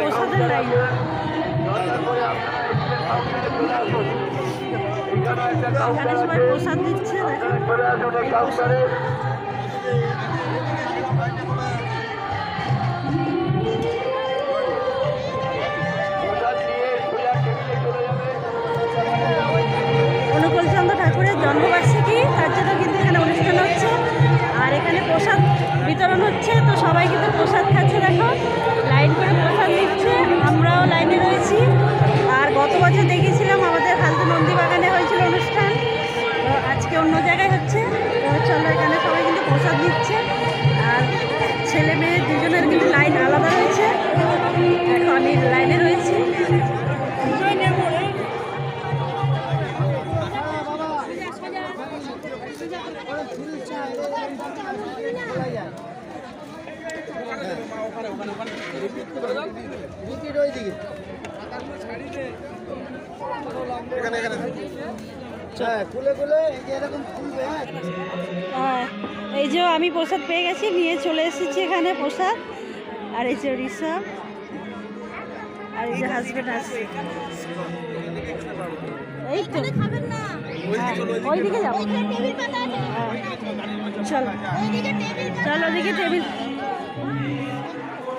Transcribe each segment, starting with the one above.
প্রসাদের লাইন। সবাই প্রসাদ দিচ্ছে ঠাকুরের জন্মবার্ষিকী, তার জন্য কিন্তু এখানে অনুষ্ঠান হচ্ছে। আর এখানে প্রসাদ বিতরণ হচ্ছে, তো সবাই কিন্তু প্রসাদ হ্যাঁ খুলে খুলে এই যে এরকম খুলবে হ্যাঁ। হ্যাঁ এই যে আমি প্রসাদ পেয়ে গেছি নিয়ে চলে এসেছি এখানে প্রসাদ। আর এই যে ঋষভ আর এই যে হাজবেন্ড আছে। এই তো। হ্যাঁ, ওইদিকে যাব হ্যাঁ। চলো। চলো ওদিকে টেবিল।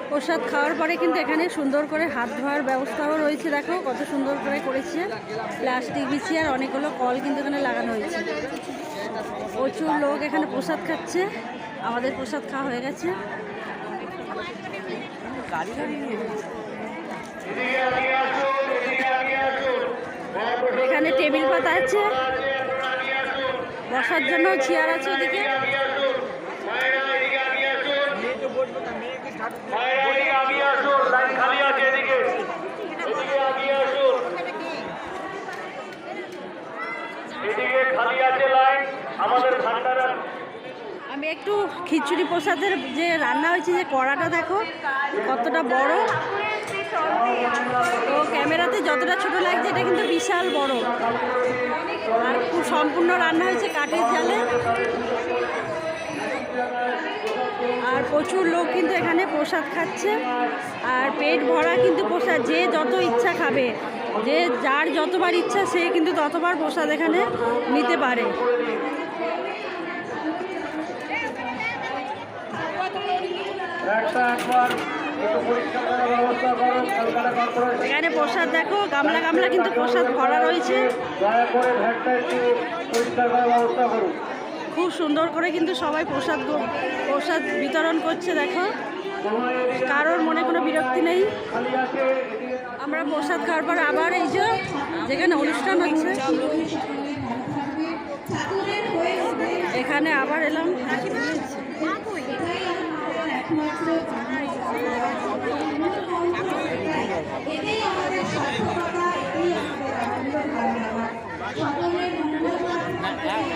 প্রসাদ খাওয়ার পরে কিন্তু এখানে সুন্দর করে হাত ধোয়ার ব্যবস্থাও রয়েছে। দেখো কত সুন্দর করে করেছে। প্লাস্টিক বিছিয়ে আর অনেকগুলো কল কিন্তু এখানে লাগানো হয়েছে। প্রচুর লোক এখানে প্রসাদ খাচ্ছে। আমাদের প্রসাদ খাওয়া হয়ে গেছে। এখানে টেবিল পাতা আছে। বসার জন্য চেয়ার আছে ওদিকে। আমি একটু খিচুড়ি প্রসাদের যে রান্না হয়েছে, যে কড়াটা দেখো, কতটা বড়। তো ক্যামেরাতে যতটা ছোট লাগছে, এটা কিন্তু বিশাল বড়। আর খুব সম্পূর্ণ রান্না হয়েছে কাঠের জালে। আর প্রচুর লোক কিন্তু এখানে প্রসাদ খাচ্ছে। আর পেট ভরা কিন্তু প্রসাদ, যে যত ইচ্ছা খাবে, যে যার যতবার ইচ্ছা সে কিন্তু ততবার প্রসাদ এখানে নিতে পারে। এখানে প্রসাদ দেখো, গামলা গামলা কিন্তু প্রসাদ ভরা রয়েছে। দয়া করে ভ্যাটটা একটু পরিষ্কার করার ব্যবস্থা করুন। খুব সুন্দর করে কিন্তু সবাই প্রসাদ প্রসাদ বিতরণ করছে, দেখো। কারোর মনে কোনো বিরক্তি নেই। আমরা প্রসাদ খাওয়ার পর আবার এই যে যেখানে অনুষ্ঠান হচ্ছে, এখানে আবার এলাম।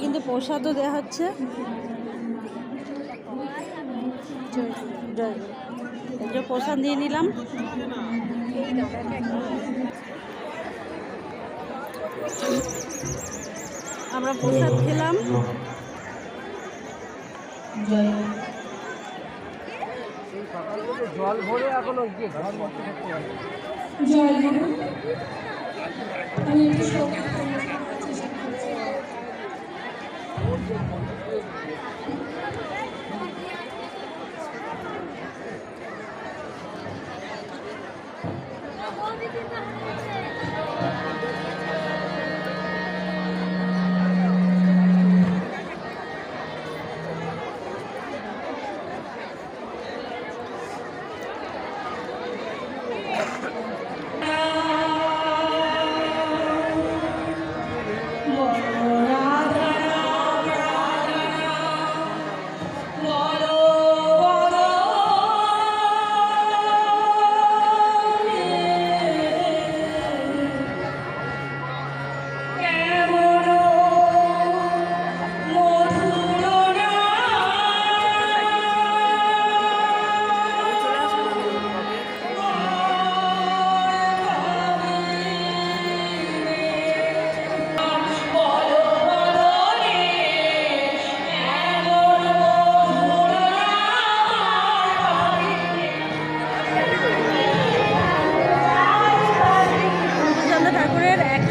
কিন্তু প্রসাদও দেওয়া হচ্ছে। প্রসাদ দিয়ে নিলাম। আমরা প্রসাদ খেলাম। জল ভরে এখনও গিয়ে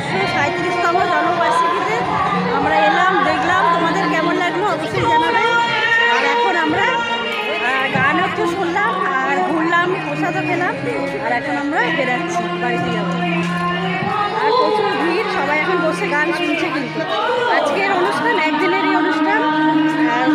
একশো সাঁত্রিশতম জন্মবার্ষিকীতে আমরা এলাম, দেখলাম তোমাদের কেমন লাগল অবশ্যই জানাবে। আর এখন আমরা গানও একটু শুনলাম আর ঘুরলাম, প্রসাদও খেলাম, আর এখন আমরা বেরাচ্ছি, বাড়িতে যাব। আর প্রচুর ভিড়, সবাই এখন বসে গান শুনছে কিন্তু। আজকের অনুষ্ঠান একদিনেরই অনুষ্ঠান আর